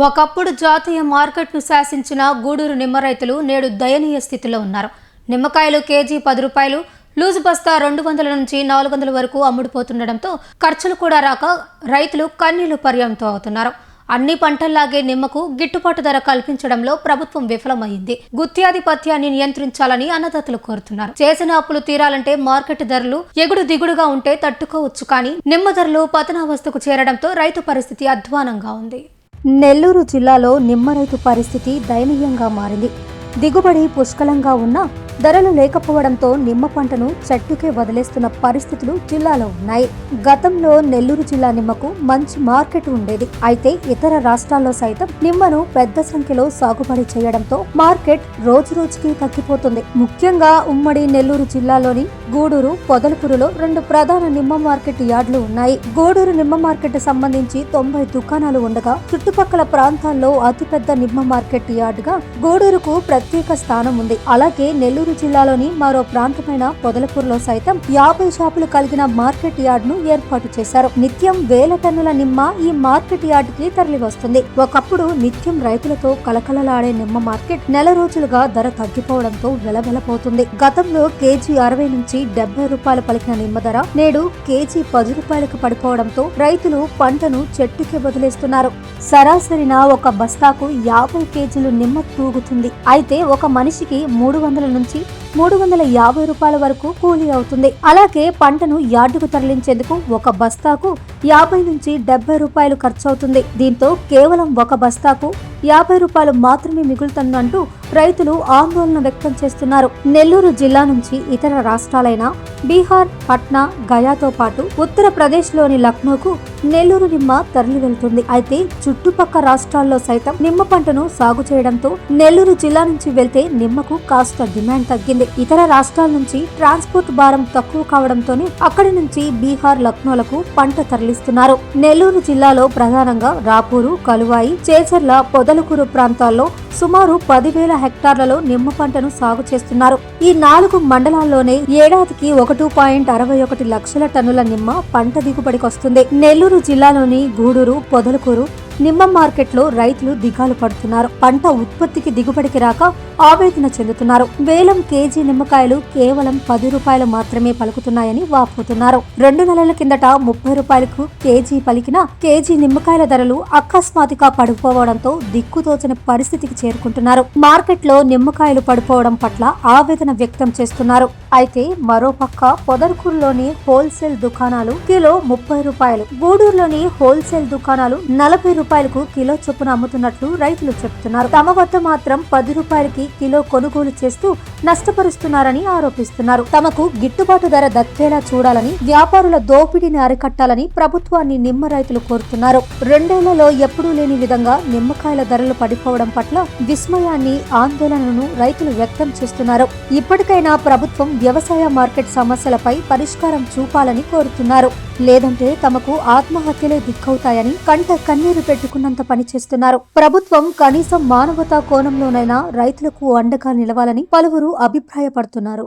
ఒకప్పుడు జాతీయ మార్కెట్ను శాసించిన గూడూరు నిమ్మ రైతులు నేడు దయనీయ స్థితిలో ఉన్నారు. నిమ్మకాయలు కేజీ పది రూపాయలు లూజు బస్తా రెండు వందల నుంచి నాలుగు వందల వరకు అమ్ముడుపోతుండటంతో ఖర్చులు కూడా రాక రైతులు కన్నీళ్ళు పర్యంతో అవుతున్నారు. అన్ని పంటల్లాగే నిమ్మకు గిట్టుబాటు ధర కల్పించడంలో ప్రభుత్వం విఫలమైంది. గుత్యాధిపత్యాన్ని నియంత్రించాలని అన్నదాతలు కోరుతున్నారు. చేసిన అప్పులు తీరాలంటే మార్కెట్ ధరలు ఎగుడు దిగుడుగా ఉంటే తట్టుకోవచ్చు కానీ నిమ్మ ధరలు పతనావస్థకు చేరడంతో రైతు పరిస్థితి అధ్వానంగా ఉంది. నెల్లూరు జిల్లాలో నిమ్మ రైతు పరిస్థితి దయనీయంగా మారింది. దిగుబడి పుష్కలంగా ఉన్నా ధరలు లేకపోవడంతో నిమ్మ పంటను చెట్టుకే వదిలేస్తున్న పరిస్థితులు జిల్లాలో ఉన్నాయి. గతంలో నెల్లూరు జిల్లా నిమ్మకు మంచి మార్కెట్ ఉండేది. అయితే ఇతర రాష్ట్రాల్లో సైతం నిమ్మను పెద్ద సంఖ్యలో సాగుబడి చేయడంతో మార్కెట్ రోజు రోజుకి తగ్గిపోతుంది. ముఖ్యంగా ఉమ్మడి నెల్లూరు జిల్లాలోని గూడూరు పొదలకూరులో రెండు ప్రధాన నిమ్మ మార్కెట్ యార్డులు ఉన్నాయి. గూడూరు నిమ్మ మార్కెట్ సంబంధించి తొంభై దుకాణాలు ఉండగా చుట్టుపక్కల ప్రాంతాల్లో అతిపెద్ద నిమ్మ మార్కెట్ యార్డుగా గూడూరుకు ప్రత్యేక స్థానం ఉంది. అలాగే నెల్లూరు జిల్లాలోని మరో ప్రాంతమైన పొదలపూర్లో సైతం యాభై షాపులు కలిగిన మార్కెట్ యార్డ్ను ఏర్పాటు చేశారు. నిత్యం వేల టన్నుల నిమ్మ ఈ మార్కెట్ యార్డ్కి తరలి వస్తుంది ఒకప్పుడు నిత్యం రైతులతో కలకలలాడే నిమ్మ మార్కెట్ నెల రోజులుగా ధర తగ్గిపోవడంతో వెలవెలపోతుంది. గతంలో కేజీ అరవై నుంచి డెబ్బై రూపాయలు పలికిన నిమ్మ ధర నేడు కేజీ పది రూపాయలకు పడిపోవడంతో రైతులు పంటను చెట్టుకి వదిలేస్తున్నారు. సరాసరిన ఒక బస్తాకు యాభై కేజీలు నిమ్మ తూగుతుంది. అయితే ఒక మనిషికి మూడు వందల నుంచి మూడు వందల యాభై రూపాయల వరకు కూలీ అవుతుంది. అలాగే పంటను యార్డుకు తరలించేందుకు ఒక బస్తాకు యాభై నుంచి డెబ్బై రూపాయలు ఖర్చు అవుతుంది దీంతో కేవలం ఒక బస్తాకు యాభై రూపాయలు మాత్రమే మిగులుతుందంటూ రైతులు ఆందోళన వ్యక్తం చేస్తున్నారు. నెల్లూరు జిల్లా నుంచి ఇతర రాష్ట్రాలైన బీహార్ పట్నా గయాతో పాటు ఉత్తరప్రదేశ్లోని లక్నోకు నెల్లూరు నిమ్మ తరలి వెళ్తుంది. అయితే చుట్టుపక్క రాష్ట్రాల్లో సైతం నిమ్మ పంటను సాగు చేయడంతో నెల్లూరు జిల్లా నుంచి వెళ్తే నిమ్మకు కాస్త డిమాండ్ తగ్గింది. ఇతర రాష్ట్రాల నుంచి ట్రాన్స్పోర్ట్ భారం తక్కువ కావడంతోనే అక్కడి నుంచి బీహార్ లక్నోలకు పంట తరలిస్తున్నారు. నెల్లూరు జిల్లాలో ప్రధానంగా రాపూరు కలువాయి చేచర్ల పొదలకూరు ప్రాంతాల్లో సుమారు పదివేల హెక్టార్లలో నిమ్మ పంటను సాగు చేస్తున్నారు. ఈ నాలుగు మండలాల్లోనే ఏడాదికి ఒకటి పాయింట్ అరవై ఒకటి లక్షల టన్నుల నిమ్మ పంట దిగుబడికొస్తుంది. నెల్లూరు జిల్లాలోని గూడూరు పొదలకూరు నిమ్మ మార్కెట్లో రైతులు దిగాలు పడుతున్నారు. పంట ఉత్పత్తికి దిగుబడికి రాక ఆవేదన చెందుతున్నారు. వేలం కేజీ నిమ్మకాయలు కేవలం పది రూపాయలు మాత్రమే పలుకుతున్నాయని వాపోతున్నారు. రెండు నెలల కిందట ముప్పై రూపాయలకు కేజీ పలికిన కేజీ నిమ్మకాయల ధరలు అకస్మాత్తుగా పడిపోవడంతో దిక్కుతోచని పరిస్థితికి చేరుకుంటున్నారు. మార్కెట్లో నిమ్మకాయలు పడిపోవడం పట్ల ఆవేదన వ్యక్తం చేస్తున్నారు. అయితే మరోపక్క పొదర్కూరులోని హోల్సేల్ దుకాణాలు కిలో ముప్పై రూపాయలు. గూడూరులోని హోల్సేల్ దుకాణాలు నలభై రూపాయలకు కిలో చొప్పున అమ్ముతున్నట్లు రైతులు చెబుతున్నారు తమ వద్ద మాత్రం పది రూపాయలకి కిలో కొనుగోలు చేస్తూ నష్టపరుస్తున్నారని ఆరోపిస్తున్నారు. తమకు గిట్టుబాటు ధర దక్కేలా చూడాలని వ్యాపారుల దోపిడీని అరికట్టాలని ప్రభుత్వాన్ని నిమ్మ రైతులు కోరుతున్నారు. రెండేళ్ళలో ఎప్పుడూ లేని విధంగా నిమ్మకాయల ధరలు పడిపోవడం పట్ల విస్మయాన్ని ఆందోళనను రైతులు వ్యక్తం చేస్తున్నారు. ఇప్పటికైనా ప్రభుత్వం వ్యవసాయ మార్కెట్ సమస్యలపై పరిష్కారం చూపాలని కోరుతున్నారు. లేదంటే తమకు ఆత్మహత్యలే దిక్కవుతాయని కంట కన్నీరు పెట్టుకున్నంత పని చేస్తున్నారు. ప్రభుత్వం కనీసం మానవతా కోణంలోనైనా రైతులకు అండగా నిలవాలని పలువురు అభిప్రాయపడుతున్నారు.